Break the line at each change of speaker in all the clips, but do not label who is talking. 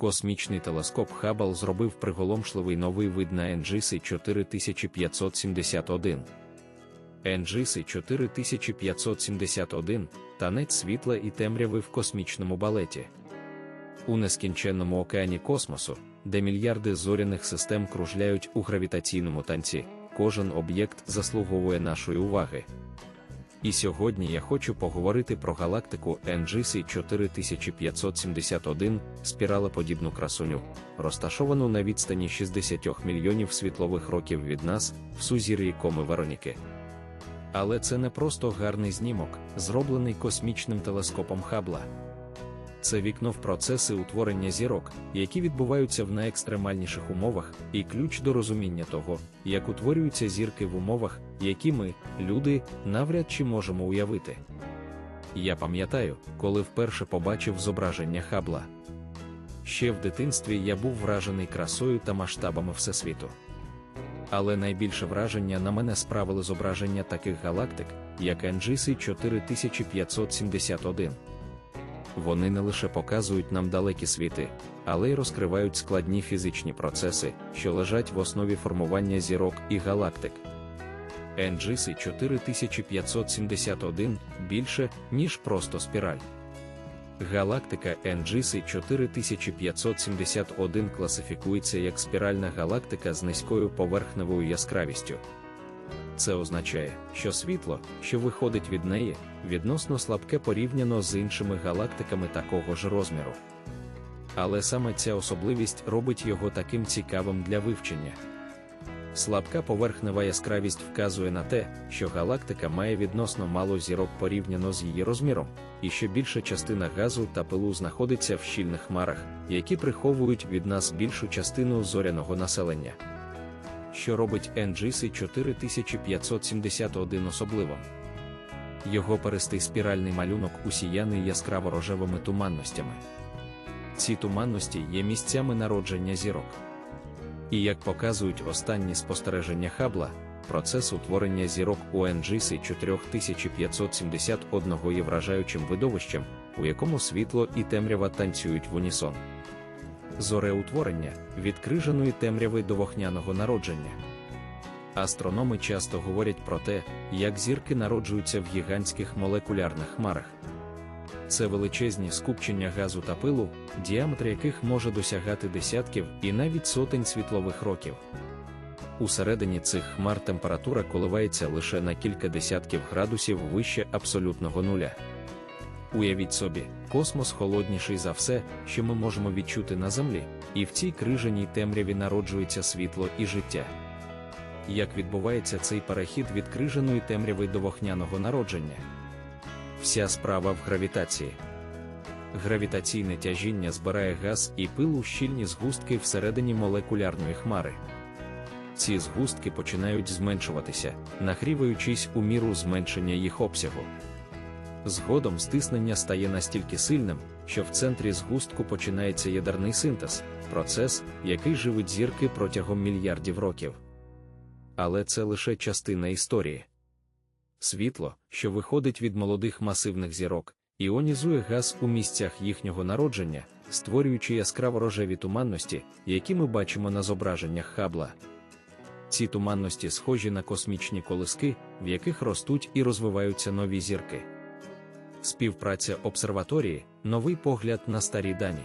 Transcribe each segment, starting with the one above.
Космічний телескоп Хаббл зробив приголомшливий новий вид на NGC 4571. NGC 4571 танець світла і темряви в космічному балеті. У нескінченному океані космосу, де мільярди зоряних систем кружляють у гравітаційному танці, кожен об'єкт заслуговує нашої уваги. І сьогодні я хочу поговорити про галактику NGC 4571, спіралеподібну красуню, розташовану на відстані 60 мільйонів світлових років від нас, в сузір'ї коми Вероніки. Але це не просто гарний знімок, зроблений космічним телескопом Хабла. Це вікно в процеси утворення зірок, які відбуваються в найекстремальніших умовах, і ключ до розуміння того, як утворюються зірки в умовах, які ми, люди, навряд чи можемо уявити. Я пам'ятаю, коли вперше побачив зображення Хабла. Ще в дитинстві я був вражений красою та масштабами Всесвіту. Але найбільше враження на мене справили зображення таких галактик, як NGC 4571. Вони не лише показують нам далекі світи, але й розкривають складні фізичні процеси, що лежать в основі формування зірок і галактик. NGC 4571 більше, ніж просто спіраль. Галактика NGC 4571 класифікується як спіральна галактика з низькою поверхневою яскравістю. Це означає, що світло, що виходить від неї, відносно слабке порівняно з іншими галактиками такого ж розміру. Але саме ця особливість робить його таким цікавим для вивчення. Слабка поверхнева яскравість вказує на те, що галактика має відносно мало зірок порівняно з її розміром, і що більша частина газу та пилу знаходиться в щільних хмарах, які приховують від нас більшу частину зоряного населення. Що робить NGC 4571 особливим. Його перистий спіральний малюнок усіяний яскраво рожевими туманностями. Ці туманності є місцями народження зірок. І як показують останні спостереження Хабла, процес утворення зірок у NGC 4571 є вражаючим видовищем, у якому світло і темрява танцюють в унісон. Зореутворення від крижаної темряви до вогняного народження. Астрономи часто говорять про те, як зірки народжуються в гігантських молекулярних хмарах. Це величезні скупчення газу та пилу, діаметр яких може досягати десятків і навіть сотень світлових років. Усередині цих хмар температура коливається лише на кілька десятків градусів вище абсолютного нуля. Уявіть собі, космос холодніший за все, що ми можемо відчути на Землі, і в цій крижаній темряві народжується світло і життя. Як відбувається цей перехід від крижаної темряви до вогняного народження? Вся справа в гравітації. Гравітаційне тяжіння збирає газ і пил у щільні згустки всередині молекулярної хмари. Ці згустки починають зменшуватися, нагріваючись у міру зменшення їх обсягу. Згодом стиснення стає настільки сильним, що в центрі згустку починається ядерний синтез, процес, який живить зірки протягом мільярдів років. Але це лише частина історії. Світло, що виходить від молодих масивних зірок, іонізує газ у місцях їхнього народження, створюючи яскраво рожеві туманності, які ми бачимо на зображеннях Хабла. Ці туманності схожі на космічні колиски, в яких ростуть і розвиваються нові зірки. Співпраця обсерваторії новий погляд на старі дані.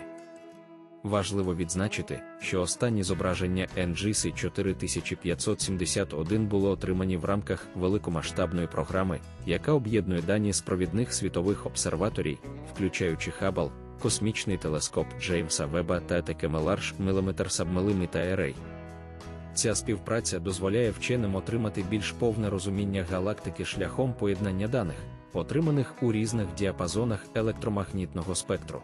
Важливо відзначити, що останні зображення NGC 4571 було отримані в рамках великомасштабної програми, яка об'єднує дані з провідних світових обсерваторій, включаючи Хаббл, космічний телескоп Джеймса Веба та ТКМЛАРШ мм Сабмелими та Ерей. Ця співпраця дозволяє вченим отримати більш повне розуміння галактики шляхом поєднання даних, отриманих у різних діапазонах електромагнітного спектру.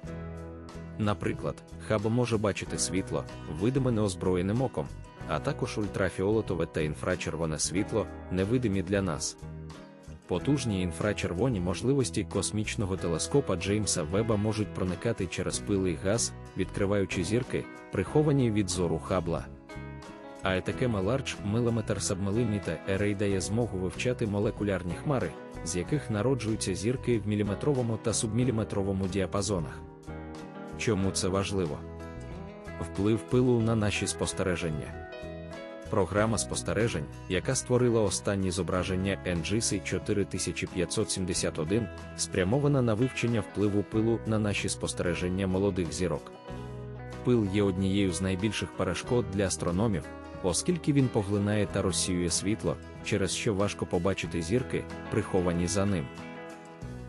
Наприклад, хаб може бачити світло, видиме неозброєним оком, а також ультрафіолетове та інфрачервоне світло, невидимі для нас. Потужні інфрачервоні можливості космічного телескопа Джеймса Веба можуть проникати через пилий газ, відкриваючи зірки, приховані від зору хабла. А етакема Large Millimeter Submillimeter Array дає змогу вивчати молекулярні хмари, з яких народжуються зірки в міліметровому та субміліметровому діапазонах. Чому це важливо? Вплив пилу на наші спостереження. Програма спостережень, яка створила останні зображення NGC 4571, спрямована на вивчення впливу пилу на наші спостереження молодих зірок. Пил є однією з найбільших перешкод для астрономів, оскільки він поглинає та розсіює світло, через що важко побачити зірки, приховані за ним.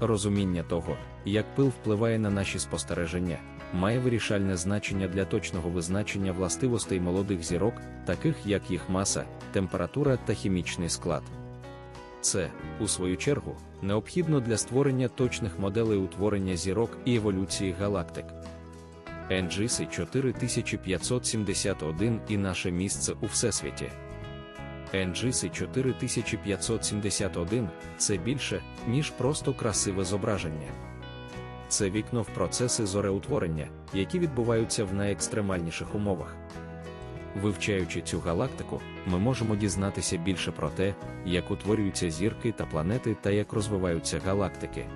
Розуміння того, як пил впливає на наші спостереження, має вирішальне значення для точного визначення властивостей молодих зірок, таких як їх маса, температура та хімічний склад. Це, у свою чергу, необхідно для створення точних моделей утворення зірок і еволюції галактик. NGC 4571 і наше місце у Всесвіті. NGC 4571 це більше, ніж просто красиве зображення. Це вікно в процеси зореутворення, які відбуваються в найекстремальніших умовах. Вивчаючи цю галактику, ми можемо дізнатися більше про те, як утворюються зірки та планети та як розвиваються галактики.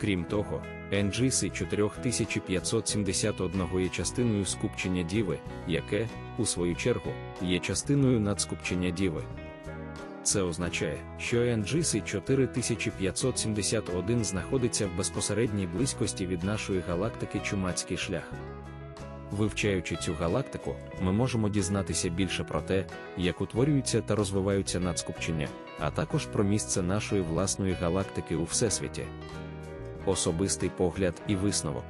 Крім того, NGC 4571 є частиною скупчення Діви, яке, у свою чергу, є частиною надскупчення Діви. Це означає, що NGC 4571 знаходиться в безпосередній близькості від нашої галактики Чумацький шлях. Вивчаючи цю галактику, ми можемо дізнатися більше про те, як утворюються та розвиваються надскупчення, а також про місце нашої власної галактики у Всесвіті. Особистий погляд і висновок.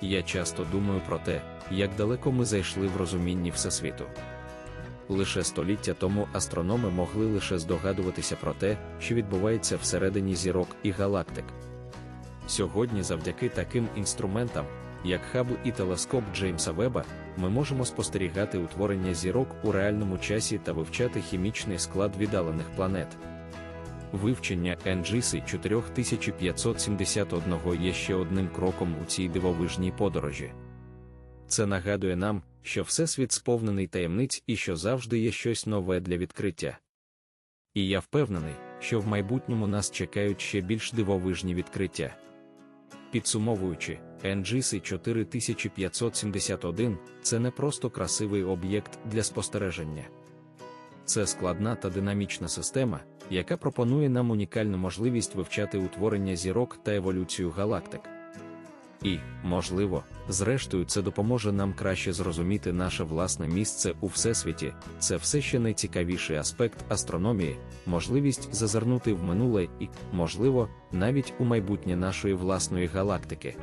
Я часто думаю про те, як далеко ми зайшли в розумінні Всесвіту. Лише століття тому астрономи могли лише здогадуватися про те, що відбувається всередині зірок і галактик. Сьогодні, завдяки таким інструментам, як Хабл і телескоп Джеймса Веба, ми можемо спостерігати утворення зірок у реальному часі та вивчати хімічний склад віддалених планет. Вивчення NGC 4571 є ще одним кроком у цій дивовижній подорожі. Це нагадує нам, що Всесвіт сповнений таємниць і що завжди є щось нове для відкриття. І я впевнений, що в майбутньому нас чекають ще більш дивовижні відкриття. Підсумовуючи, NGC 4571 це не просто красивий об'єкт для спостереження. Це складна та динамічна система, яка пропонує нам унікальну можливість вивчати утворення зірок та еволюцію галактик. І, можливо, зрештою, це допоможе нам краще зрозуміти наше власне місце у всесвіті. Це все ще найцікавіший аспект астрономії, можливість зазирнути в минуле і, можливо, навіть у майбутнє нашої власної галактики.